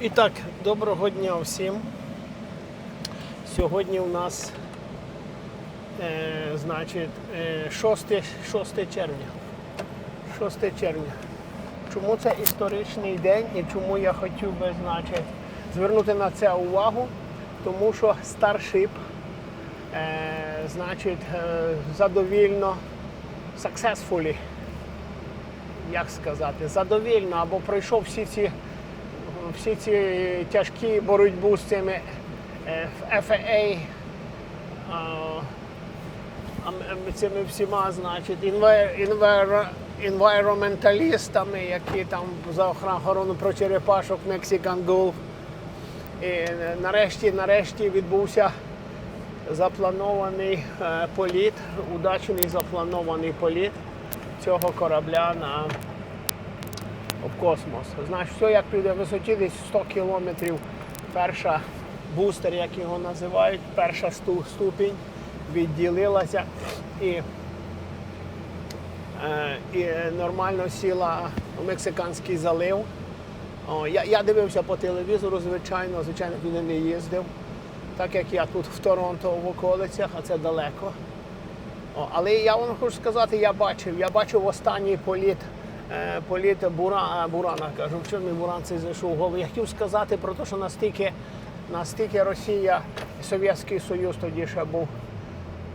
І так, доброго дня всім. Сьогодні у нас е, значить, е, 6, 6 червня. 6 червня. Чому це історичний день і чому я хотів би значить, звернути на це увагу? Тому що Starship е, значить, е, задовільно, successfully, як сказати, задовільно або пройшов всі ці всі ці тяжкі боротьбу з цими е, FAA, цими всіма, значить, інвайроменталістами, які там за охорону про черепашок Mexican Gulf. І е, нарешті, нарешті відбувся запланований е, політ, удачний запланований політ цього корабля на в космос. Знаєш, все як піде висоті десь 100 кілометрів. Перша бустер, як його називають, перша сту- ступінь відділилася і, е, і нормально сіла у Мексиканський залив. О, я, я дивився по телевізору, звичайно, звичайно, туди не їздив, так як я тут в Торонто в околицях, а це далеко. О, але я вам хочу сказати, я бачив, я бачив останній політ, е, політ Бура, е, Бурана, кажу, в чому Буран цей зайшов голову. Я хотів сказати про те, що настільки, настільки Росія і Совєтський Союз тоді ще був,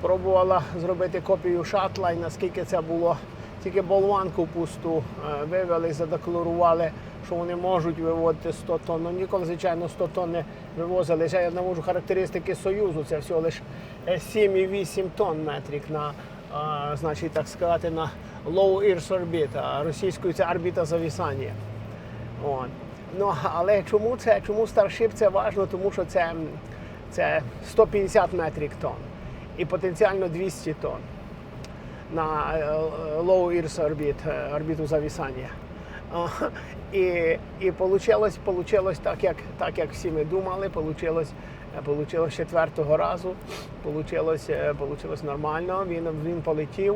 пробувала зробити копію шатла, і наскільки це було, тільки болванку пусту е, вивели, задекларували, що вони можуть виводити 100 тонн. Ну ніколи, звичайно, 100 тонн не вивозили. Я навожу характеристики Союзу, це всього лише 7,8 тонн метрик на, значить, так сказати, на low Earth orbit, російською це орбіта завісання. От. Ну, але чому це? Чому Starship це важливо? Тому що це, це 150 метрик тонн і потенціально 200 тонн на е, low Earth orbit, е, орбіту завісання. І, і получилось, получилось так, як, так, як всі ми думали, получилось, е, получилось четвертого разу, получилось, е, получилось нормально, він, він полетів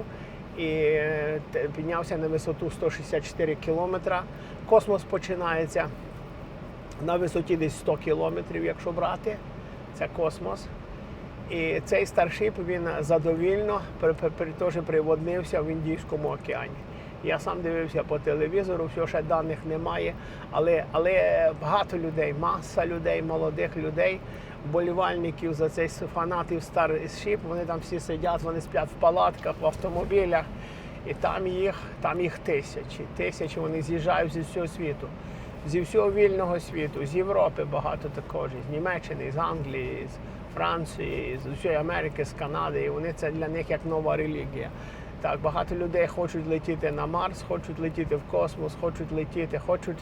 і е, піднявся на висоту 164 кілометра. Космос починається на висоті десь 100 кілометрів, якщо брати. Це космос. І цей старшип він задовільно при, при, при, теж приводнився в Індійському океані. Я сам дивився по телевізору, все ще даних немає, але, але багато людей, маса людей, молодих людей, вболівальників за цей фанатів Starship, вони там всі сидять, вони сплять в палатках, в автомобілях, і там їх, там їх тисячі. Тисячі вони з'їжджають зі всього світу зі всього вільного світу, з Європи багато також, з Німеччини, з Англії, з Франції, з усієї Америки, з Канади. І вони це для них як нова релігія. Так, багато людей хочуть летіти на Марс, хочуть летіти в космос, хочуть летіти, хочуть.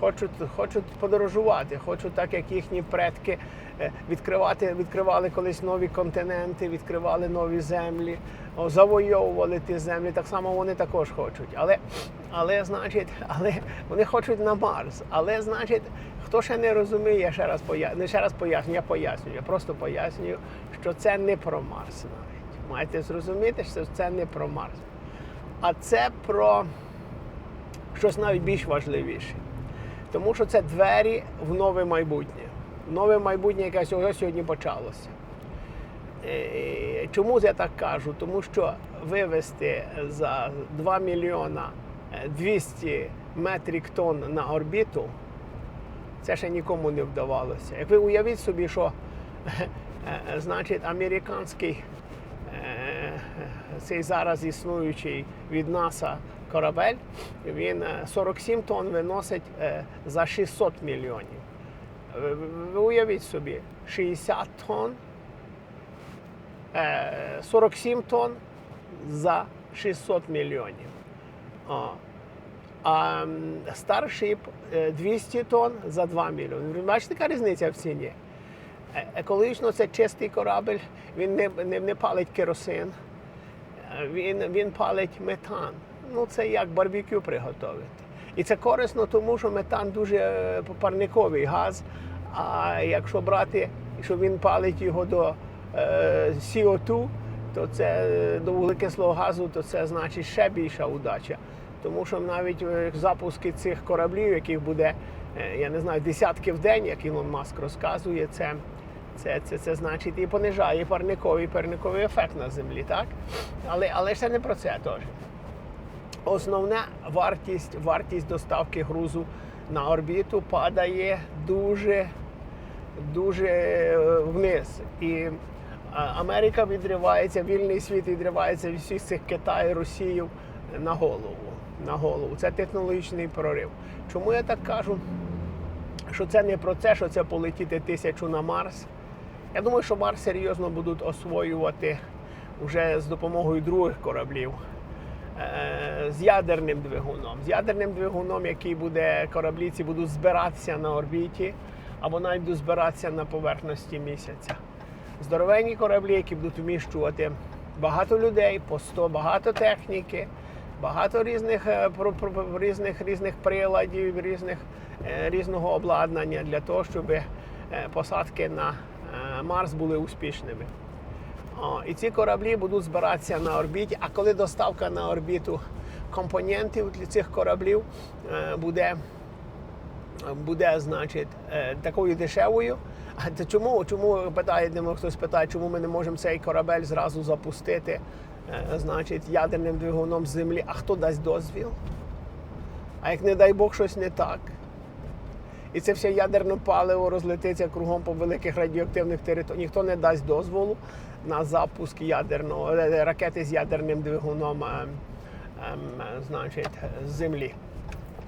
Хочуть, хочуть подорожувати, хочуть так, як їхні предки е, відкривати, відкривали колись нові континенти, відкривали нові землі, завойовували ті землі. Так само вони також хочуть. Але, але, значить, але вони хочуть на Марс. Але, значить, хто ще не розуміє, я ще раз поясню, ще раз поясню, я пояснюю, я просто пояснюю, що це не про Марс навіть. Маєте зрозуміти, що це не про Марс. А це про щось навіть більш важливіше. Тому що це двері в нове майбутнє. Нове майбутнє, яке сьогодні, почалося. Е, Чому я так кажу? Тому що вивести за 2 мільйона е, 200 метрик тонн на орбіту, це ще нікому не вдавалося. Як ви уявіть собі, що е, е, значить американський е, цей зараз існуючий від НАСА корабель, він е, 47 тонн виносить е, за 600 мільйонів. Ви- ви- уявіть собі, 60 тонн, е, 47 тонн за 600 мільйонів. А Starship е, 200 тонн за 2 мільйони. Бачите, яка різниця в ціні? Е, Екологічно це чистий корабель, він не, не, не палить керосин, Е, він, він палить метан. Ну, це як барбекю приготувати. І це корисно, тому що метан дуже е, парниковий газ. А якщо брати, якщо він палить його до е, CO2, то це е, до вуглекислого газу, то це значить ще більша удача. Тому що навіть е, запуски цих кораблів, яких буде я не знаю, десятки в день, як Ілон Маск розказує, це, це, це, це значить і понижає парниковий парниковий ефект на землі, так? Але, але ще не про це теж. Основна вартість, вартість доставки грузу на орбіту падає дуже, дуже е, вниз. І Америка відривається, вільний світ відривається від всіх цих Китаю, Росію на голову. На голову. Це технологічний прорив. Чому я так кажу? Що це не про те, що це полетіти тисячу на Марс. Я думаю, що Марс серйозно будуть освоювати вже з допомогою других кораблів е, з ядерним двигуном. З ядерним двигуном, який буде кораблі ці будуть збиратися на орбіті або навіть будуть збиратися на поверхності місяця. Здоровенні кораблі, які будуть вміщувати багато людей, по 100, багато техніки, багато різних, е, різних, різних приладів, різних, е, різного обладнання для того, щоб посадки на Марс були успішними. О, і ці кораблі будуть збиратися на орбіті. А коли доставка на орбіту компонентів для цих кораблів е, буде, буде значить, е, такою дешевою. А чому? Чому питає, хтось питає, чому ми не можемо цей корабель зразу запустити, е, значить, ядерним двигуном з землі? А хто дасть дозвіл? А як не дай Бог щось не так? І це все ядерне паливо розлетиться кругом по великих радіоактивних територіях. Ніхто не дасть дозволу на запуск ядерного е, ракети з ядерним двигуном, ем, ем, е, значить, з землі.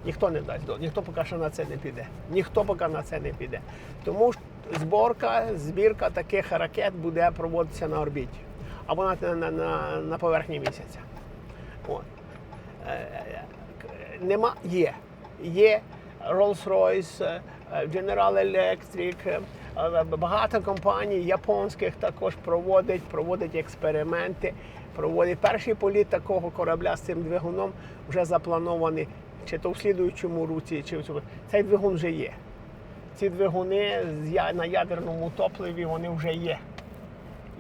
Ніхто не дасть дозволу, ніхто поки що на це не піде. Ніхто поки на це не піде. Тому зборка, збірка таких ракет буде проводитися на орбіті або на, на, на, на поверхні місяця. От. Е, Нема є. Є Rolls-Royce, е, General Electric, е, е, багато компаній японських також проводять, проводять експерименти. Проводять перший політ такого корабля з цим двигуном вже запланований, чи то в слідуючому році, чи в цьому. Цей двигун вже є. Ці двигуни на ядерному топливі вони вже є.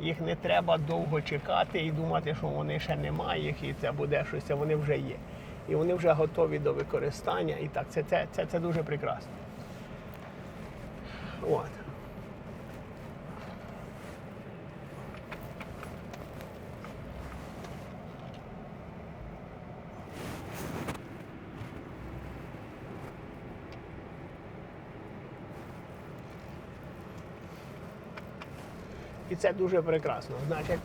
Їх не треба довго чекати і думати, що вони ще немає їх, і це буде щось, вони вже є. І вони вже готові до використання. І так, це, це, це, це дуже прекрасно. От. І це дуже прекрасно. Значить,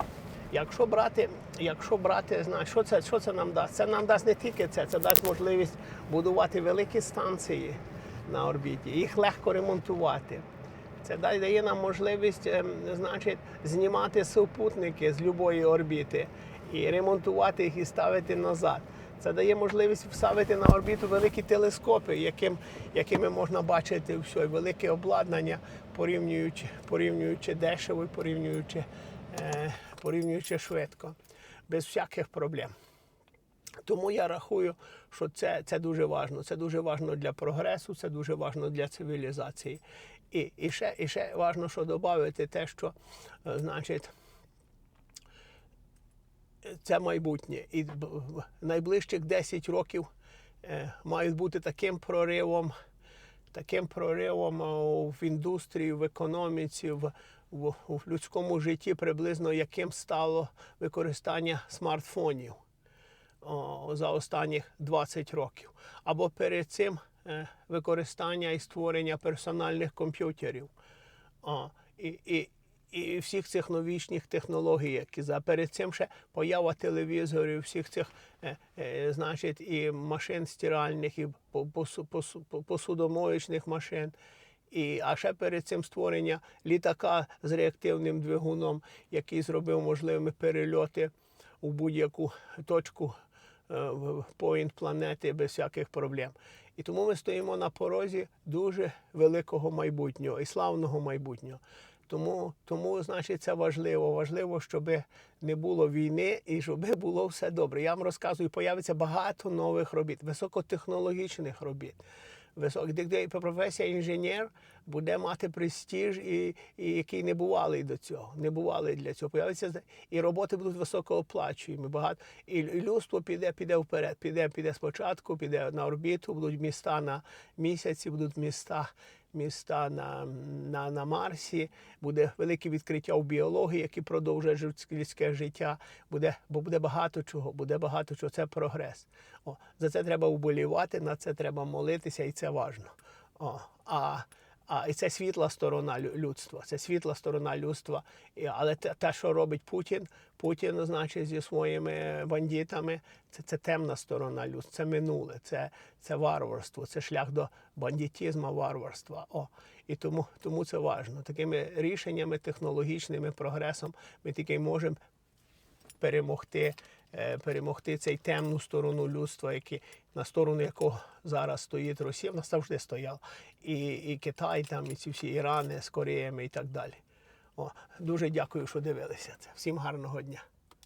якщо брати, якщо брати, значить, що це, що це нам дасть? Це нам дасть не тільки це, це дасть можливість будувати великі станції на орбіті, їх легко ремонтувати. Це дає нам можливість ем, значить, знімати супутники з будь-якої орбіти і ремонтувати їх і ставити назад. Це дає можливість вставити на орбіту великі телескопи, яким, якими можна бачити все, велике обладнання, порівнюючи, порівнюючи дешево, порівнюючи, е, порівнюючи швидко, без всяких проблем. Тому я рахую, що це, це дуже важливо. Це дуже важливо для прогресу, це дуже важливо для цивілізації. І, і, ще, і ще важливо, що додати те, що е, значить. Це майбутнє. І найближчих 10 років е, мають бути таким проривом, таким проривом в індустрії, в економіці, в, в, людському житті, приблизно яким стало використання смартфонів за останніх 20 років. Або перед цим е, використання і створення персональних комп'ютерів. І, і, і всіх цих новічних технологій, які за перед цим ще поява телевізорів, всіх цих, е, е, значить, і машин стиральних, і по- посу- посу- по- посудомоючних машин. І, а ще перед цим створення літака з реактивним двигуном, який зробив можливими перельоти у будь-яку точку е, поінт планети без всяких проблем. І тому ми стоїмо на порозі дуже великого майбутнього і славного майбутнього. Тому, тому, значить, це важливо. Важливо, щоб не було війни і щоб було все добре. Я вам розказую, появиться багато нових робіт, високотехнологічних робіт. visok tiktai paprofesija engenheiro. Буде мати престиж, і, і який не бувалий до цього. Не бувалий для цього. Появиться і роботи будуть високооплачуємі. Багато і, людство піде, піде вперед. Піде, піде спочатку, піде на орбіту, будуть міста на місяці, будуть міста. Міста на, на, на Марсі, буде велике відкриття в біології, які продовжує людське життя. Буде, бо буде багато чого, буде багато чого. Це прогрес. О, за це треба вболівати, на це треба молитися, і це важливо. О, а, а і це світла сторона людства. Це світла сторона людства. Але те, що робить Путін, Путін, значить, зі своїми бандитами, це, це темна сторона людства, це минуле, це, це варварство, це шлях до бандитізму, варварства. О, і тому, тому це важливо. Такими рішеннями, технологічними прогресом ми тільки можемо перемогти, е, перемогти цей темну сторону людства, які, на сторону якого зараз стоїть Росія, вона завжди стояла. І, і Китай, там, і ці всі Ірани з Кореями і так далі. О, дуже дякую, що дивилися це. Всім гарного дня.